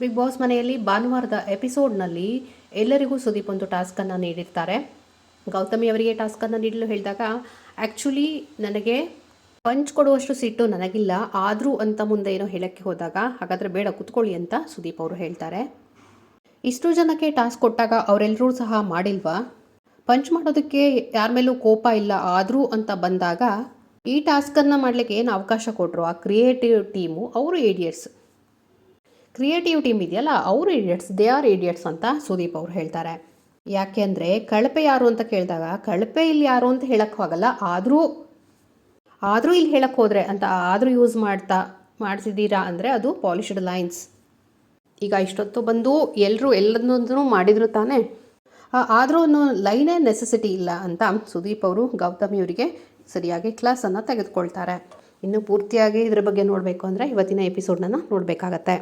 Big boss ಮನೆಯಲ್ಲಿ ಭಾನುವಾರದ ಎಪಿಸೋಡ್ನಲ್ಲಿ ಎಲ್ಲರಿಗೂ ಸುದೀಪ್ ಒಂದು ಟಾಸ್ಕನ್ನು ನೀಡಿರ್ತಾರೆ. ಗೌತಮಿ ಅವರಿಗೆ ಟಾಸ್ಕನ್ನು ನೀಡಲು ಹೇಳಿದಾಗ ಆ್ಯಕ್ಚುಲಿ ನನಗೆ ಪಂಚ್ ಕೊಡುವಷ್ಟು ಸಿಟ್ಟು ನನಗಿಲ್ಲ. ಆದರೂ ಅಂತ ಮುಂದೆ ಏನೋ ಹೇಳೋಕ್ಕೆ ಹೋದಾಗ, ಹಾಗಾದರೆ ಬೇಡ ಕುತ್ಕೊಳ್ಳಿ ಅಂತ ಸುದೀಪ್ ಅವರು ಹೇಳ್ತಾರೆ. ಇಷ್ಟು ಜನಕ್ಕೆ ಟಾಸ್ಕ್ ಕೊಟ್ಟಾಗ ಅವರೆಲ್ಲರೂ ಸಹ ಮಾಡಿಲ್ವಾ? ಪಂಚ್ ಮಾಡೋದಕ್ಕೆ ಯಾರ ಮೇಲೂ ಕೋಪ ಇಲ್ಲ. ಆದರೂ ಅಂತ ಬಂದಾಗ, ಈ ಟಾಸ್ಕನ್ನು ಮಾಡಲಿಕ್ಕೆ ಏನು ಅವಕಾಶ ಕೊಟ್ಟರು ಆ ಕ್ರಿಯೇಟಿವ್ ಟೀಮು, ಅವರು ಏಡಿಯಟ್ಸ್. ಕ್ರಿಯೇಟಿವ್ ಟೀಮ್ ಇದೆಯಲ್ಲ? ಅವರು ಇಡಿಯಟ್ಸ್ ದೇ ಆರ್ ಇಡಿಯಟ್ಸ್ ಅಂತ ಸುದೀಪ್ ಅವರು ಹೇಳ್ತಾರೆ. ಯಾಕೆಂದರೆ ಕಳಪೆ ಯಾರು ಅಂತ ಕೇಳಿದಾಗ ಕಳಪೆ ಇಲ್ಲಿ ಯಾರು ಅಂತ ಹೇಳಕ್ಕೆ ಹೋಗಲ್ಲ ಆದರೂ ಆದರೂ ಇಲ್ಲಿ ಹೇಳಕ್ಕೆ ಹೋದರೆ ಅಂತ ಆದರೂ ಯೂಸ್ ಮಾಡ್ತಾ, ಮಾಡಿಸಿದ್ದೀರಾ ಅಂದರೆ ಅದು ಪಾಲಿಶ್ಡ್ ಲೈನ್ಸ್ ಈಗ ಇಷ್ಟೊತ್ತು ಬಂದು ಎಲ್ಲರೂ ಎಲ್ಲದನ್ನೂ ಮಾಡಿದ್ರು ತಾನೇ? ಆದರೂ ಒಂದು ಲೈನೇ ನೆಸೆಸಿಟಿ ಇಲ್ಲ ಅಂತ ಸುದೀಪ್ ಅವರು ಗೌತಮಿ ಅವರಿಗೆ ಸರಿಯಾಗಿ ಕ್ಲಾಸನ್ನು ತೆಗೆದುಕೊಳ್ತಾರೆ. ಇನ್ನು ಪೂರ್ತಿಯಾಗಿ ಇದ್ರ ಬಗ್ಗೆ ನೋಡಬೇಕು ಅಂದರೆ ಇವತ್ತಿನ ಎಪಿಸೋಡ್ನ ನೋಡಬೇಕಾಗತ್ತೆ.